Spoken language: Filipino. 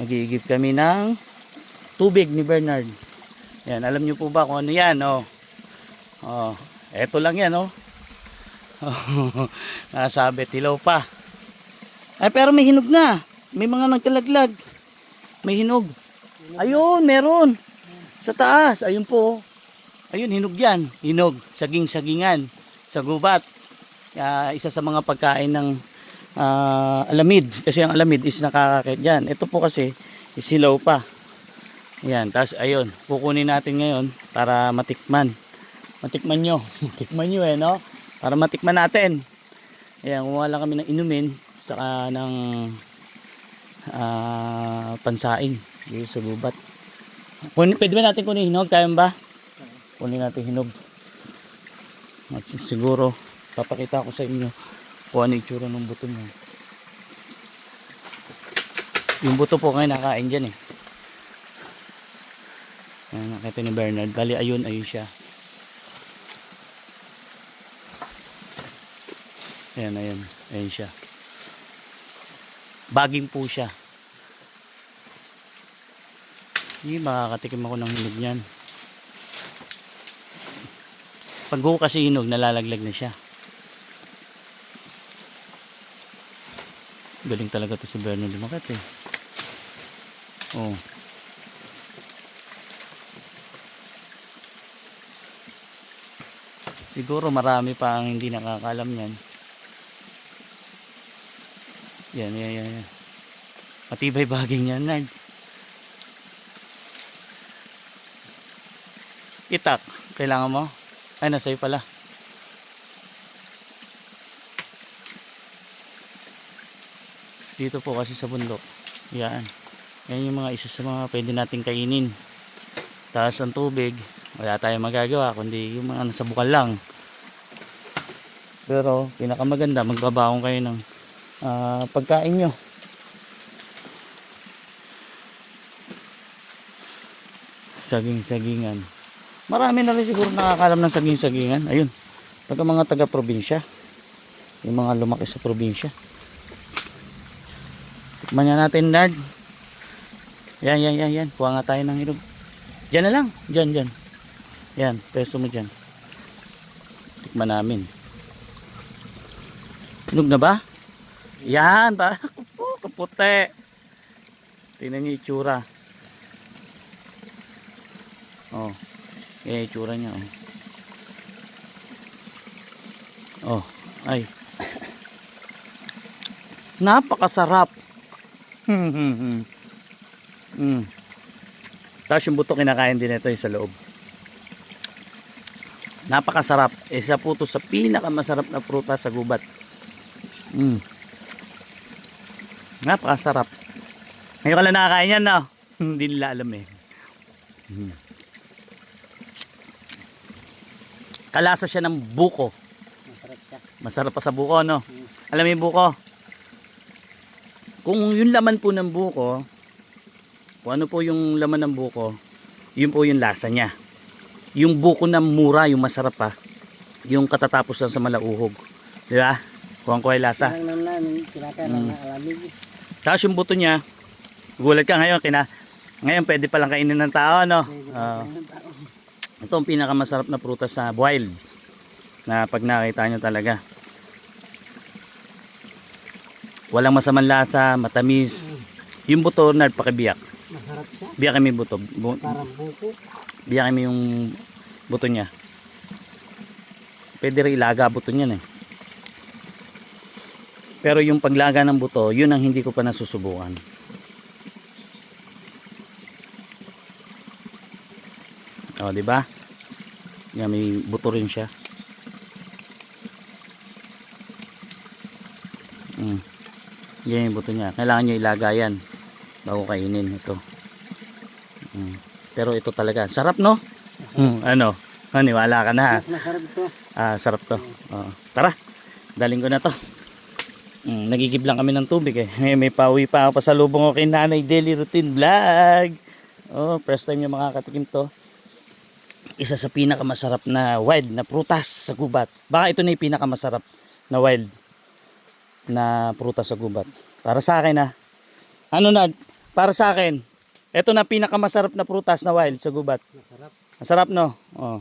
Magigib kami ng tubig ni Bernard. Yan, alam niyo po ba kung ano yan, oh. Oh, eto lang yan, oh. Nasabi, tilaw pa. Ay, pero may hinog na. May mga nagkalaglag. May hinog. Ayun, meron. Sa taas, ayun po. oh. Ayun, hinog yan. Hinog, saging-sagingan, sa gubat. Ah, isa sa mga pagkain ng ah, alamid. Kasi ang alamid is nakakakit dyan. Ito po kasi, isilaw pa. Yan, tapos ayun, kukunin natin ngayon para matikman. Matikman nyo. Matikman nyo eh, no? Para matikman natin. Ayan, kumuha lang kami ng inumin saka ng ah, pansaing dito sa gubat. Pwede ba natin kunin hinog? Kaya ba? Kunin natin hinog. At siguro, papakita ko sa inyo kung ano itsura ng buto niya. Yung buto po kayo nakain dyan eh. Ayan, nakita ni Bernard. Bali, ayun, ayun siya. Ayan, ayan. Ayan siya. Baging po siya. Hindi, makakatikim ako ng hinog niyan. Pag go kasi hinog, nalalaglag na siya. Galing talaga to si Bernard Lumakat eh. Oh. Siguro marami pa ang hindi nakakalam yan. Yan, yan, yan. yan. Matibay baging yan, Nard. Itak, kailangan mo? Ay, nasa'yo pala. Dito po kasi sa bundok. Yan. Yan yung mga isa sa mga pwede nating kainin. Taas ang tubig. Wala tayong magagawa kundi yung mga nasa bukal lang. Pero pinakamaganda magbabaong kayo ng ah, pagkain nyo. Saging-sagingan. Marami na rin siguro nakakalam ng saging-sagingan. Ayun. Pagka mga taga-probinsya. Yung mga lumaki sa probinsya. Tikman natin, Nard. Yan, yan, yan, yan. Kuha nga tayo ng hinog. Diyan na lang. Diyan, diyan. Yan, peso mo dyan. Tikman namin. Hinog na ba? Yan. Oh, kaputi. Tingnan niyo itsura. Oh. Yan itsura niya, oh. Oh, ay. Napakasarap. Mm. Tapos yung buto kinakain din ito yung sa loob. Napakasarap. Isa po to sa pinakamasarap na prutas sa gubat. Mm. Napakasarap. Ngayon ka lang nakakain yan, no? Hindi nila alam eh. Mm. Kalasa siya ng buko. Masarap siya. Masarap pa sa buko, no? Alam mo yung buko? Kung yung laman po ng buko, kung ano po yung laman ng buko, yun po yung lasa niya. Yung buko na mura, yung masarap pa, yung katatapos lang sa malauhog. Di ba? Kuha ko ay lasa. Mm. Tapos yung buto niya, gulat ka ngayon, kina, ngayon pwede palang kainin ng tao, no? Tao. Ito ang pinakamasarap na prutas sa wild. Na pag nakita nyo talaga. Walang masamang lasa, matamis. Yung buto, nard, pakibiyak. Masarap siya. Biyak kami buto. Bu- Parang buko. biyak kami yung buto niya. Pwede rin ilaga buto niyan eh. Pero yung paglaga ng buto, yun ang hindi ko pa nasusubukan. O, di ba? Yan, may buto rin siya. Mm. Yan yung buto niya. Kailangan nyo ilaga yan bago kainin ito. Mm. Pero ito talaga. Sarap, no? Mm, ano? Maniwala ka na ha. Mas masarap ito. Ah, sarap to. Oo. Tara, daling ko na to. Mm, nagigib lang kami ng tubig eh. May, may pauwi pa ako pasalubong ko kay Nanay Daily Routine Vlog. Oh, first time yung makakatikim to. Isa sa pinakamasarap na wild na prutas sa gubat. Baka ito na yung pinakamasarap na wild na prutas sa gubat. Para sa akin ah. Ano na, Para sa akin, ito na pinakamasarap na prutas na wild sa gubat. Masarap. Masarap no? Oh.